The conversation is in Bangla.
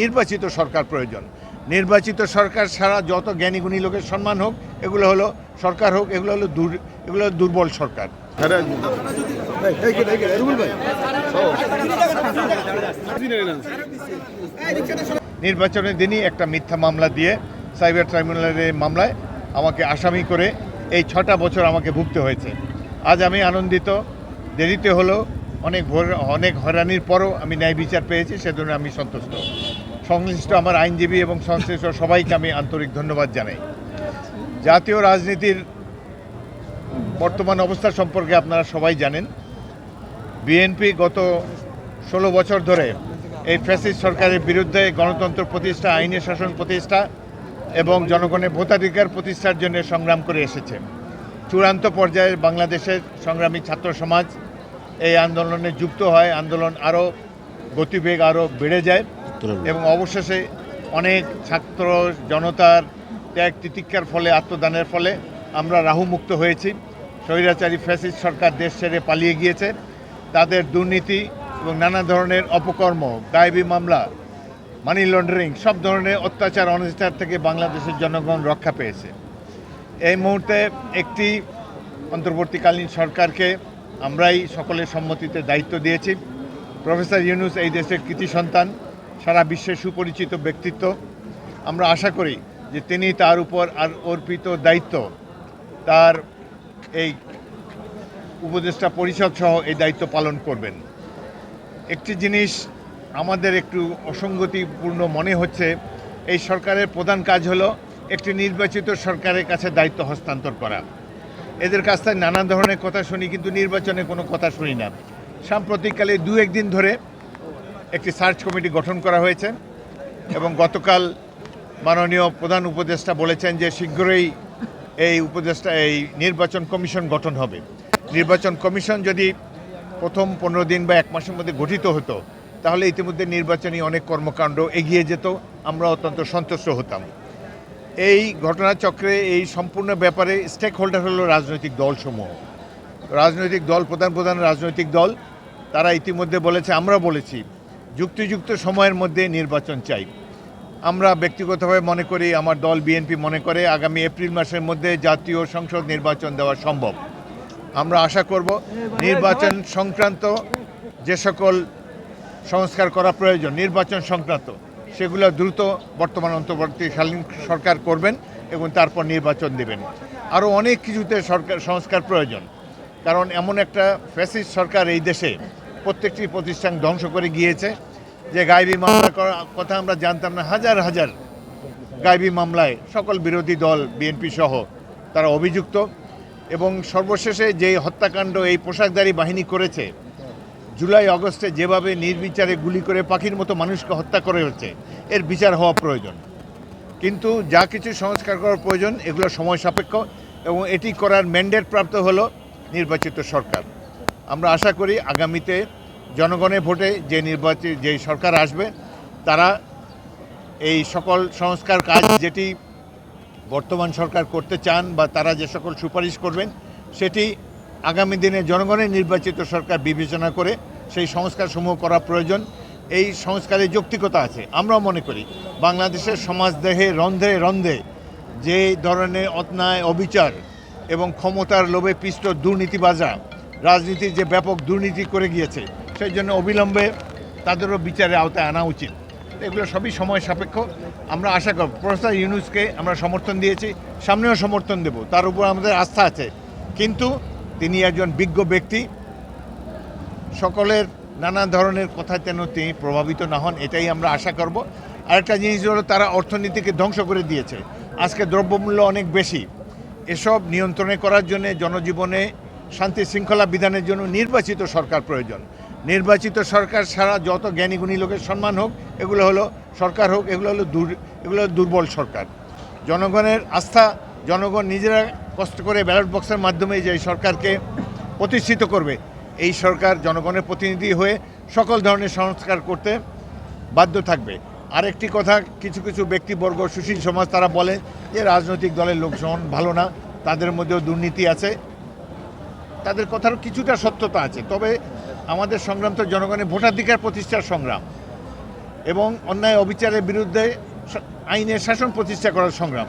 নির্বাচিত সরকার প্রয়োজন। নির্বাচিত সরকার ছাড়া যত জ্ঞানীগুণী লোকের সম্মান হোক, এগুলো হলো সরকার হোক, এগুলো হলো দুর, এগুলো দুর্বল সরকার। নির্বাচনের দিনই একটা মিথ্যা মামলা দিয়ে সাইবার ট্রাইব্যুনালের মামলায় আমাকে আসামি করে এই ছটা বছর আমাকে ভুগতে হয়েছে। আজ আমি আনন্দিত, দেরিতে হলো অনেক অনেক হয়রানির পরও আমি ন্যায় বিচার পেয়েছি, সেজন্য আমি সন্তুষ্ট। সংশ্লিষ্ট আমার আইনজীবী এবং সংশ্লিষ্ট সবাইকে আমি আন্তরিক ধন্যবাদ জানাই। জাতীয় রাজনীতির বর্তমান অবস্থা সম্পর্কে আপনারা সবাই জানেন। বিএনপি গত ষোলো বছর ধরে এই ফ্যাসিস্ট সরকারের বিরুদ্ধে গণতন্ত্র প্রতিষ্ঠা, আইনের শাসন প্রতিষ্ঠা এবং জনগণের ভোটাধিকার প্রতিষ্ঠার জন্য সংগ্রাম করে এসেছে। চূড়ান্ত পর্যায়ে বাংলাদেশের সংগ্রামী ছাত্র সমাজ এই আন্দোলনে যুক্ত হয় আন্দোলন আরও গতিবেগ আরও বেড়ে যায় এবং অবশেষে অনেক ছাত্র জনতার ত্যাগ তিতিক্ষার ফলে আত্মদানের ফলে আমরা রাহুমুক্ত হয়েছি। স্বৈরাচারী ফ্যাসিস্ট সরকার দেশ ছেড়ে পালিয়ে গিয়েছে। তাদের দুর্নীতি এবং নানা ধরনের অপকর্ম গায়েবী মামলা মানি লন্ডারিং সব ধরনের অত্যাচার অনাচার থেকে বাংলাদেশের জনগণ রক্ষা পেয়েছে। এই মুহূর্তে একটি অন্তর্বর্তীকালীন সরকারকে আমরাই সকলের সম্মতিতে দায়িত্ব দিয়েছি। প্রফেসর ইউনুস এই দেশের কৃতি সন্তান, সারা বিশ্বে সুপরিচিত ব্যক্তিত্ব। আমরা আশা করি যে তিনি তার উপর আর অর্পিত দায়িত্ব, তার এই উপদেষ্টা পরিষদ সহ এই দায়িত্ব পালন করবেন। একটি জিনিস আমাদের একটু অসঙ্গতিপূর্ণ মনে হচ্ছে, এই সরকারের প্রধান কাজ হলো একটি নির্বাচিত সরকারের কাছে দায়িত্ব হস্তান্তর করা। এদের কাছ থেকে নানান ধরনের কথা শুনি, কিন্তু নির্বাচনে কোনো কথা শুনি না। সাম্প্রতিককালে দু একদিন ধরে একটি সার্চ কমিটি গঠন করা হয়েছে এবং গতকাল মাননীয় প্রধান উপদেষ্টা বলেছেন যে শীঘ্রই এই উপদেষ্টা, এই নির্বাচন কমিশন গঠন হবে। নির্বাচন কমিশন যদি প্রথম পনেরো দিন বা এক মাসের মধ্যে গঠিত হতো, তাহলে ইতিমধ্যে নির্বাচনী অনেক কর্মকাণ্ড এগিয়ে যেত। আমরা অত্যন্ত সন্তুষ্ট হতাম। এই ঘটনাচক্রে এই সম্পূর্ণ ব্যাপারে স্টেক হোল্ডার হলো রাজনৈতিক দলসমূহ। রাজনৈতিক দল, প্রধান প্রধান রাজনৈতিক দল, তারা ইতিমধ্যে বলেছে, আমরা বলেছি, যুক্তিযুক্ত সময়ের মধ্যে নির্বাচন চাই। আমরা ব্যক্তিগতভাবে মনে করি, আমার দল বিএনপি মনে করে, আগামী এপ্রিল মাসের মধ্যে জাতীয় সংসদ নির্বাচন দেওয়া সম্ভব। আমরা আশা করব, নির্বাচন সংক্রান্ত যে সকল সংস্কার করা প্রয়োজন, নির্বাচন সংক্রান্ত সেগুলো দ্রুত বর্তমান অন্তর্বর্তী অন্তর্বর্তীকালীন সরকার করবেন এবং তারপর নির্বাচন দেবেন। আরও অনেক কিছুতে সরকার সংস্কার প্রয়োজন। কারণ এমন একটা ফ্যাসিস্ট সরকার এই দেশে প্রত্যেকটি প্রতিষ্ঠান ধ্বংস করে গিয়েছে যে গায়েবী মামলা করার কথা আমরা জানতাম না। হাজার হাজার গায়েবী মামলায় সকল বিরোধী দল, বিএনপি সহ তারা অভিযুক্ত এবং সর্বশেষে যে হত্যাকাণ্ড, এই পোশাকধারী বাহিনী করেছে জুলাই, অগস্টে যেভাবে নির্বিচারে গুলি করে পাখির মতো মানুষকে হত্যা করে হচ্ছে এর বিচার হওয়া প্রয়োজন। কিন্তু যা কিছু সংস্কার করার প্রয়োজন, এগুলো সময় সাপেক্ষ এবং এটি করার ম্যান্ডেট প্রাপ্ত হলো নির্বাচিত সরকার। আমরা আশা করি আগামীতে জনগণের ভোটে যে নির্বাচিত যে সরকার আসবে, তারা এই সকল সংস্কার কাজ যেটি বর্তমান সরকার করতে চান বা তারা যে সকল সুপারিশ করবেন, সেটি আগামী দিনে জনগণের নির্বাচিত সরকার বিবেচনা করে সেই সংস্কার সমূহ করা প্রয়োজন। এই সংস্কারের যৌক্তিকতা আছে। আমরাও মনে করি, বাংলাদেশের সমাজ দেহে রন্ধে রন্ধে যে ধরনের অন্যায়, অবিচার এবং ক্ষমতার লোভে পিষ্ট দুর্নীতিবাজরা রাজনীতির যে ব্যাপক দুর্নীতি করে গিয়েছে, সেই জন্য অবিলম্বে তাদেরও বিচারের আওতায় আনা উচিত। এগুলো সবই সময় সাপেক্ষ। আমরা আশা করব, প্রফেসর ইউনুসকে আমরা সমর্থন দিয়েছি, সামনেও সমর্থন দেব। তার উপর আমাদের আস্থা আছে। কিন্তু তিনি একজন বিজ্ঞ ব্যক্তি। সকলের নানা ধরনের কথা যেন তিনি প্রভাবিত না হন, এটাই আমরা আশা করব। আরেকটা জিনিস হলো, তারা অর্থনীতিকে ধ্বংস করে দিয়েছে। আজকে দ্রব্যমূল্য অনেক বেশি। এসব নিয়ন্ত্রণে করার জন্য জনজীবনে শান্তি শৃঙ্খলা বিধানের জন্য নির্বাচিত সরকার প্রয়োজন। নির্বাচিত সরকার ছাড়া যত জ্ঞানীগুণী লোকের সম্মান হোক, এগুলো হলো সরকার হোক, এগুলো হলো দুর, এগুলো হলো দুর্বল সরকার। জনগণের আস্থা জনগণ নিজেরা কষ্ট করে ব্যালট বক্সের মাধ্যমে যে সরকারকে প্রতিষ্ঠিত করবে, এই সরকার জনগণের প্রতিনিধি হয়ে সকল ধরনের সংস্কার করতে বাধ্য থাকবে। আরেকটি কথা, কিছু কিছু ব্যক্তিবর্গ, সুশীল সমাজ, তারা বলে যে রাজনৈতিক দলের লোকজন ভালো না, তাদের মধ্যেও দুর্নীতি আছে। তাদের কথারও কিছুটা সত্যতা আছে, তবে আমাদের সংগ্রাম তো জনগণের ভোটাধিকার প্রতিষ্ঠার সংগ্রাম এবং অন্যায় অবিচারের বিরুদ্ধে আইনের শাসন প্রতিষ্ঠা করার সংগ্রাম।